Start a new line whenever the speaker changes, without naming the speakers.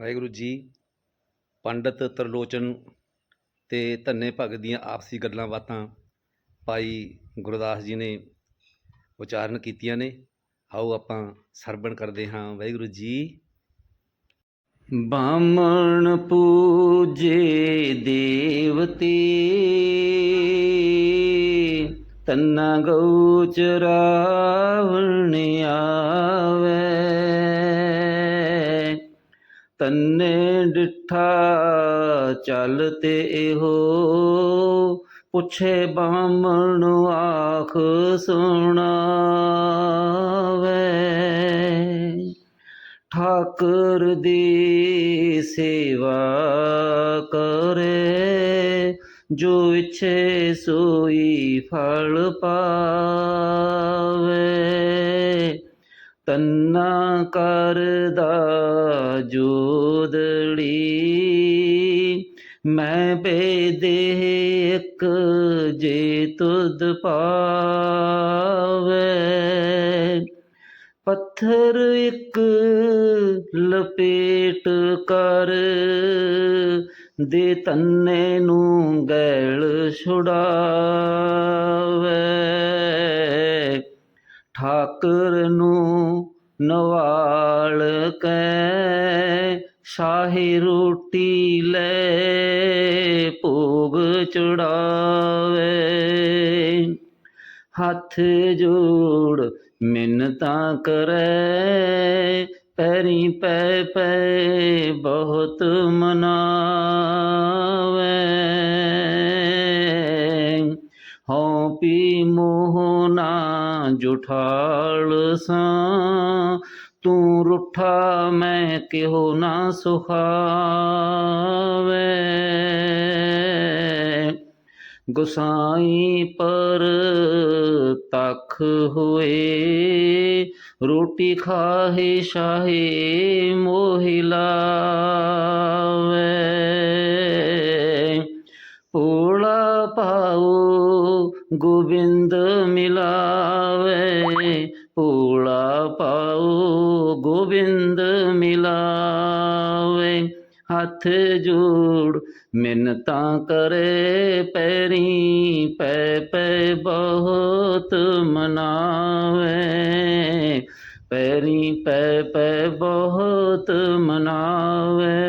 ਵਾਹਿਗੁਰੂ ਜੀ, ਪੰਡਤ ਤਰਲੋਚਨ ਤੇ ਧੰਨੇ ਭਗਤ ਦੀਆਂ ਆਪਸੀ ਗੱਲਾਂ ਬਾਤਾਂ ਭਾਈ ਗੁਰਦਾਸ ਜੀ ਨੇ ਉਚਾਰਨ ਕੀਤੀਆਂ ਨੇ। ਆਓ ਆਪਾਂ ਸਰਵਣ ਕਰਦੇ ਹਾਂ। ਵਾਹਿਗੁਰੂ ਜੀ ਬਾਮਣ ਪੂਜੇ ਦੇਵਤੇ, ਤੰਨਾ ਗਊ ਤੰਨੇ ਡਿਠਾ, ਚੱਲ ਤੇ ਇਹੋ। ਪੁੱਛੇ ਬਾਹਮਣ ਆਖ ਸੁਣਾਵੇ। ਠਾਕਰ ਦੀ ਸੇਵਾ ਕਰੇ, ਜੋ ਇਛੇ ਸੋਈ ਫਲ ਪਾਵੇ। ਤੰਨਾ ਕਰਦਾ ਜੋਦੜੀ। ਮੈਂ ਬੇਦੇ ਇੱਕ ਜੇ ਤੁਧ ਪਾਵੇ। ਪੱਥਰ ਇੱਕ ਲਪੇਟ ਕਰ ਦੇ ਤੰਨੇ ਨੂੰ ਗੈਲ ਛੁਡਾਵੇ। ਠਾਕਰ ਨੂੰ ਨਵਾਲ ਕੈ ਸ਼ਾਹੀ ਰੋਟੀ ਲੈ ਭੋਗ ਚੜਾਵੇ। ਹੱਥ ਜੋੜ ਮਿੰਨਤਾਂ ਕਰੇ, ਪੈਰੀ ਪੈ ਪੈ ਬਹੁਤ ਮਨਾਵੇ। ਹਉ ਪੀ ਮੋਹ ਨਾ ਜੁਠਾਲ ਸਾਂ। ਤੂੰ ਰੁੱਠਾ ਮੈਂ ਕਿਹੋ ਨਾ ਸੁਖਾਵੇ ਗੁਸਾਈ ਪਰ ਤਖ ਹੋਏ। ਰੋਟੀ ਖਾਹੇ ਸ਼ਾਹੇ ਮੋਹਿ ਲਾਵੇ। ਪੋਲਾ ਪਾਉ ਗੋਬਿੰਦ ਮਿਲਾਵੇ ਪੋਲਾ ਪਾਉ ਗੋਬਿੰਦ ਮਿਲਾਵੇ। ਹੱਥ ਜੋੜ ਮਿੰਨਤਾਂ ਕਰੇ ਪੈਰੀ, ਪੈ ਪੈ ਬਹੁਤ ਮਨਾਵੇ। ਪੈਰੀ, ਪੈ ਪੈ ਬਹੁਤ ਮਨਾਵੇ।